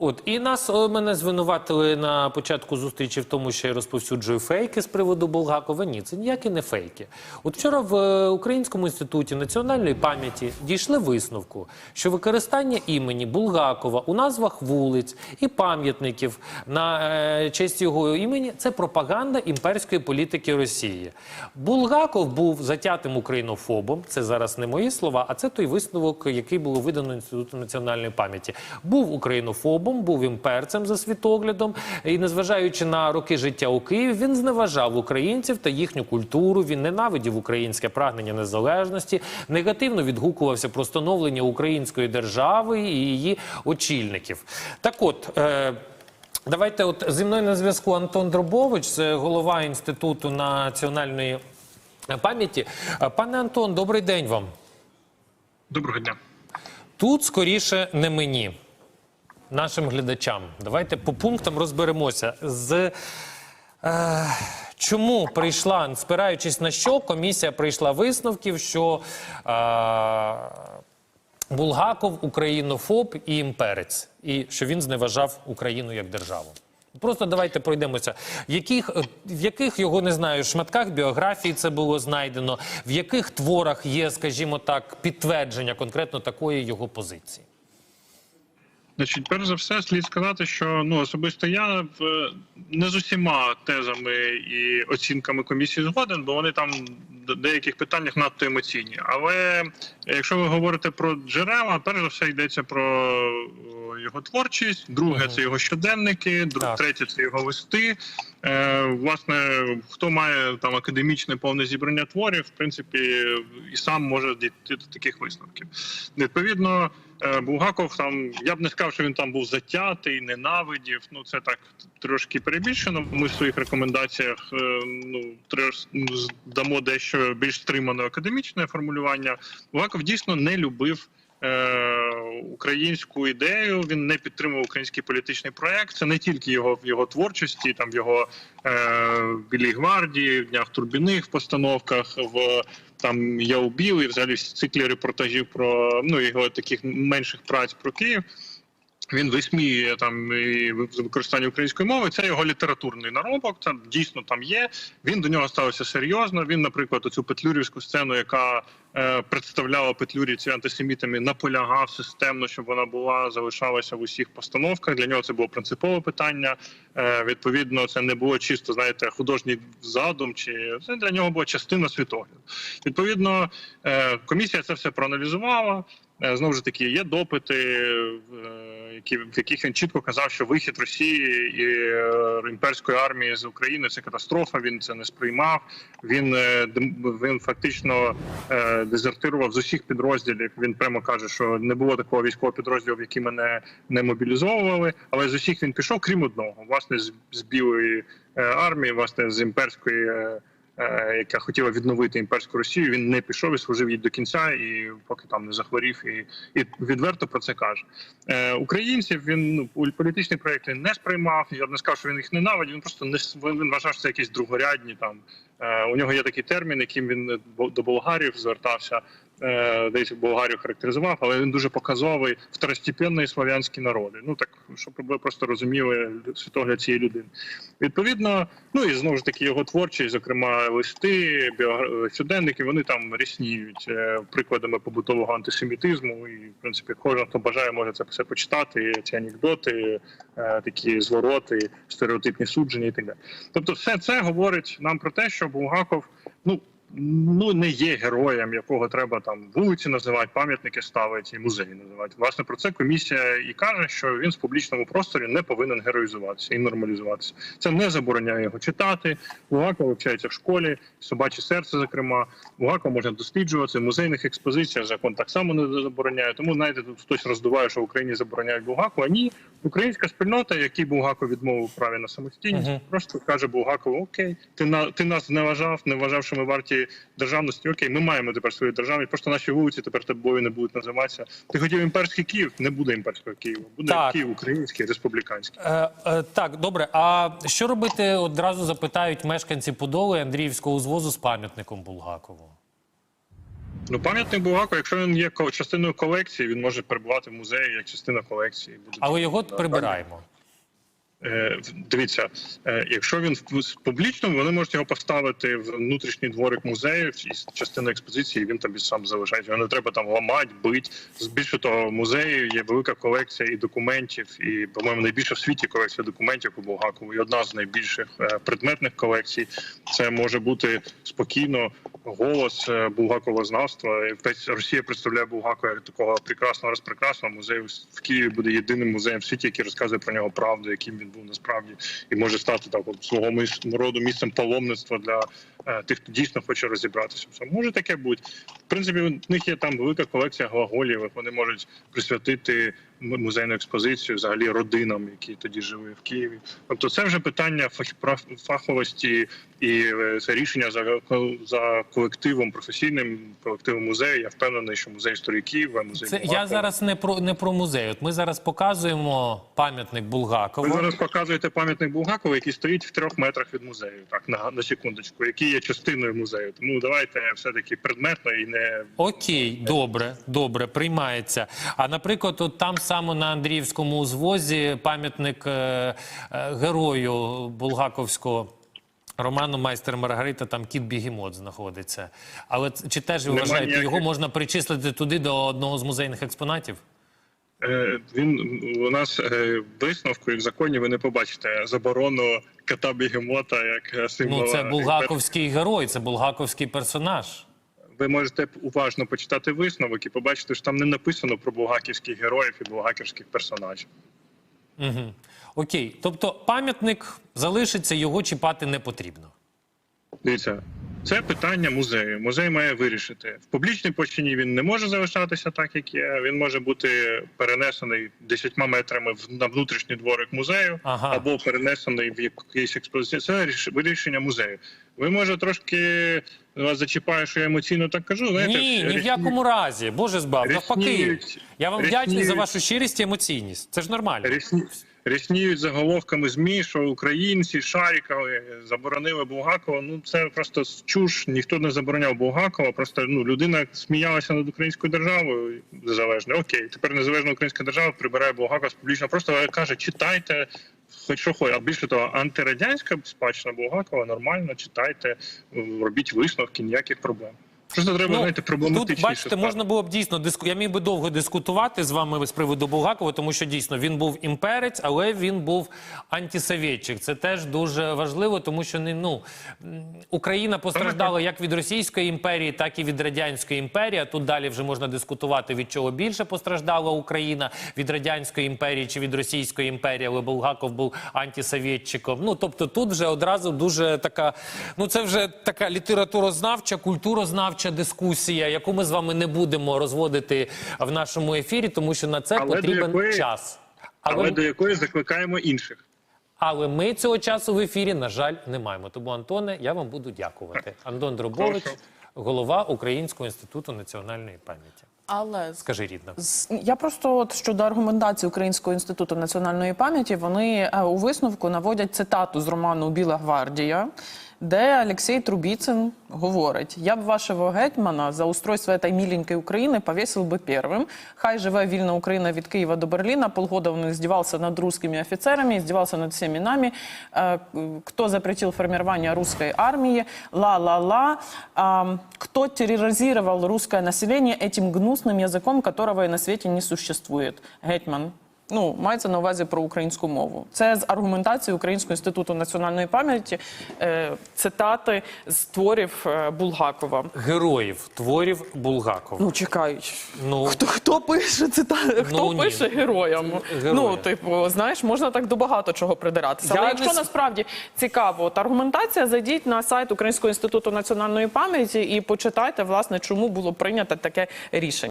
От і нас мене звинуватили на початку зустрічі в тому, що я розповсюджую фейки з приводу Булгакова. Ні, це ніякі не фейки. От вчора в е, Українському інституті національної пам'яті дійшли висновку, що використання імені Булгакова у назвах вулиць і пам'ятників на е, честь його імені це пропаганда імперської політики Росії. Булгаков був затятим українофобом. Це зараз не мої слова, а це той висновок, який було видано інституту національної пам'яті. Був українофобом, був імперцем за світоглядом, і незважаючи на роки життя у Києві, він зневажав українців та їхню культуру. Він ненавидів українське прагнення незалежності, негативно відгукувався про становлення української держави і її очільників. Так, от. Е- Давайте, от зі мною на зв'язку Антон Дробович, це голова інституту національної пам'яті. Пане Антон, добрий день вам. Доброго дня. Тут скоріше не мені, нашим глядачам. Давайте по пунктам розберемося. З е, чому прийшла, спираючись на що, комісія прийшла висновків, що е, Булгаков українофоб і імперець, і що він зневажав Україну як державу. Просто давайте пройдемося. Яких, е, в яких його не знаю, шматках біографії це було знайдено, в яких творах є, скажімо так, підтвердження конкретно такої його позиції? Значить, перш за все, слід сказати, що ну особисто я в не з усіма тезами і оцінками комісії згоден, бо вони там в деяких питаннях надто емоційні. Але якщо ви говорите про джерела, перш за все йдеться про о, його творчість, друге Мгм. це його щоденники, друг, третє це його листи. Е, власне, хто має там академічне повне зібрання творів, в принципі, і сам може дійти до таких висновків. Відповідно, е, Булгаков там я б не сказав, що він там був затятий, ненавидів. Ну це так трошки перебільшено. Ми в своїх рекомендаціях е, ну трошки дамо дещо більш стримане академічне формулювання. Булгаков дійсно не любив. Е, Українську ідею він не підтримував український політичний проект. Це не тільки його в його творчості, там в його е, Білій гвардії, в днях турбіних постановках, в там Я убів і взагалі в циклі репортажів про ну його таких менших праць про Київ. Він висміює там і використання української мови. Це його літературний наробок. Це дійсно там є. Він до нього ставився серйозно. Він, наприклад, оцю петлюрівську сцену, яка е, представляла петлюрівців антисемітами, наполягав системно, щоб вона була залишалася в усіх постановках. Для нього це було принципове питання. Е, відповідно, це не було чисто, знаєте, художній задум, чи це для нього була частина світогляду. Відповідно, е, комісія це все проаналізувала. Е, Знову ж таки, є допити, е, які в яких він чітко казав, що вихід Росії і е, імперської армії з України це катастрофа. Він це не сприймав. Він е, він фактично е, дезертирував з усіх підрозділів. Він прямо каже, що не було такого військового підрозділу, в який мене не мобілізовували. Але з усіх він пішов, крім одного, власне, з, з білої армії, власне, з імперської. Е, яка хотіла відновити імперську Росію, він не пішов і служив їй до кінця, і поки там не захворів, і, і відверто про це каже. Е, українців він ну політичні проекти не сприймав. Я б не сказав, що він їх ненавидів. Він просто не він, вважав, що це якісь другорядні. Там е, у нього є такий термін, яким він до болгарів звертався. Е, десь болгарів характеризував, але він дуже показовий второстепенні слов'янські народи. Ну так щоб ви просто розуміли світогляд цієї людини. Відповідно, ну і знову ж таки його творчість, зокрема листи, щоденники, вони там рісніють е, прикладами побутового антисемітизму. І в принципі, кожен, хто бажає, може це все почитати. Ці анекдоти, е, такі звороти, стереотипні судження і так далі. Тобто, все це говорить нам про те, що Булгаков, ну. Ну не є героєм, якого треба там вулиці називати, пам'ятники ставити і музеї називати. Власне про це комісія і каже, що він в публічному просторі не повинен героїзуватися і нормалізуватися. Це не забороняє його читати. Булгаков вивчається в школі, собаче серце, зокрема. Булгаков можна досліджувати в музейних експозиціях. Закон так само не забороняє. Тому знаєте, тут хтось роздуває, що в Україні забороняють Булгакова. Ні, українська спільнота, який Булгаков відмовив праві на самостійність, Мгм. просто каже Булгакову: Окей, ти на ти нас не вважав, не вважав, що ми варті державності. Окей, ми маємо тепер свою державність. Просто наші вулиці тепер тобою не будуть називатися. Ти хотів імперський Київ, не буде імперського Києва, буде Так. Київ український, республіканський. Е, е, так, добре. А що робити одразу запитають мешканці Подоли Андріївського узвозу з пам'ятником Булгакову? Ну, пам'ятник Булгакову, якщо він є частиною колекції, він може перебувати в музеї як частина колекції. Буде Але його Да, прибираємо. Е, Дивіться, е, якщо він в публічному, вони можуть його поставити в внутрішній дворик музею із частиною експозиції, і він тобі сам залишається. Його не треба там ламати, бити. Більше того, в музею є велика колекція і документів, і, по-моєму, найбільша в світі колекція документів у Булгакову. І одна з найбільших е, предметних колекцій. Це може бути спокійно голос е, Булгаковознавства. Росія представляє Булгакова як такого прекрасного розпрекрасного музею в Києві буде єдиним музеєм в світі, який розказує про нього правду, яким він був насправді, і може стати так свого роду місцем паломництва для тих, хто дійсно хоче розібратися. в цьому. може таке бути. В принципі, у них є там велика колекція глаголів. Вони можуть присвятити музейну експозицію взагалі родинам, які тоді жили в Києві. Тобто, це вже питання фах- фаховості і е, це рішення за за колективом професійним колективом музею. Я впевнений, що музей історії Києва, музей Це я зараз не про не про музей. От ми зараз показуємо пам'ятник Ви зараз показуєте пам'ятник Булгакова, який стоїть в трьох метрах від музею, так на, на секундочку, який є частиною музею. Тому давайте все таки предметно і не Окей, добре, добре, приймається. А наприклад, от там саме на Андріївському узвозі пам'ятник е, е, герою булгаковського. Роману майстер Маргарита, там кіт Бігемот знаходиться. Але чи теж ви Нема вважаєте, ніяких- його можна причислити туди до одного з музейних експонатів? Е, Він у нас е, висновку і в законі ви не побачите заборону кота бігемота як е, символа. Ну, це булгаковський герой, це булгаковський персонаж. Ви можете уважно почитати висновок і побачити, що там не написано про булгаківських героїв і булгаківських персонажів. Угу. Окей, тобто пам'ятник залишиться, його чіпати не потрібно. Дивіться, це питання музею. Музей має вирішити. В публічній площині він не може залишатися так, як є. Він може бути перенесений 10 метрами в- на внутрішній дворик музею, Ага. або перенесений в якийсь експозицію. Це ріш- вирішення музею. Ви може трошки вас зачіпає, що я емоційно так кажу. Знаєте, Ні, ні в якому разі. Боже збав, навпаки. рісніють- Я вам вдячний за вашу щирість і емоційність. Це ж нормально. Рісні... Рісніють заголовками ЗМІ, що українці Шарікови заборонили Булгакова. Ну це просто чуш. Ніхто не забороняв Булгакова. Просто ну людина сміялася над українською державою незалежно. Окей, тепер незалежна українська держава прибирає Булгакова з публічно. Просто каже, читайте. Хоч що хоч, а більше того, антирадянська спадщина Булгакова нормально читайте, робіть висновки, ніяких проблем. Просто треба знаєте, проблематичніше. Ну, тут, бачите, ставити. можна було б дійсно диску. Я міг би довго дискутувати з вами з приводу Булгакова, тому що дійсно він був імперець, але він був антисовєтчик. Це теж дуже важливо, тому що не ну Україна постраждала як від Російської імперії, так і від радянської імперії. А Тут далі вже можна дискутувати від чого більше постраждала Україна від радянської імперії чи від Російської імперії, але Булгаков був антисовєтчиком. Ну тобто тут вже одразу дуже така. Ну це вже така літературознавча, культурознавча дискусія, яку ми з вами не будемо розводити в нашому ефірі, тому що на це Але потрібен якої- час. Але Але, до якої закликаємо інших. але ми цього часу в ефірі, на жаль, не маємо. Тому, Антоне, я вам буду дякувати. Антон Дробович, Прошу. голова Українського інституту національної пам'яті. Але Скажи, рідна. з- я просто от щодо аргументації Українського інституту національної пам'яті, вони е, у висновку наводять цитату з роману Біла гвардія, де Олексій Трубіцин говорить: я б вашого гетьмана за устройство этой миленькой України повісив би первым. Хай живе вільна Україна від Києва до Берліна. Полгода он издевался над русскими офицерами, издевался над всеми нами. Э, Кто запретил формирование русской армии? Ла-ла-ла. А, Кто терроризировал русское население этим гнусным языком, которого и на свете не существует? Гетьман. Ну, мається на увазі про українську мову. Це з аргументації Українського інституту національної пам'яті, е, цитати з творів е, Булгакова. Героїв творів Булгакова. Ну, чекай. Ну. Хто, хто пише цитати? Хто Ну, ні. пише героям? Героям. Ну, типу, знаєш, можна так до багато чого придиратися. Я Але якщо с- насправді цікаво, от аргументація, зайдіть на сайт Українського інституту національної пам'яті і почитайте, власне, чому було прийнято таке рішення.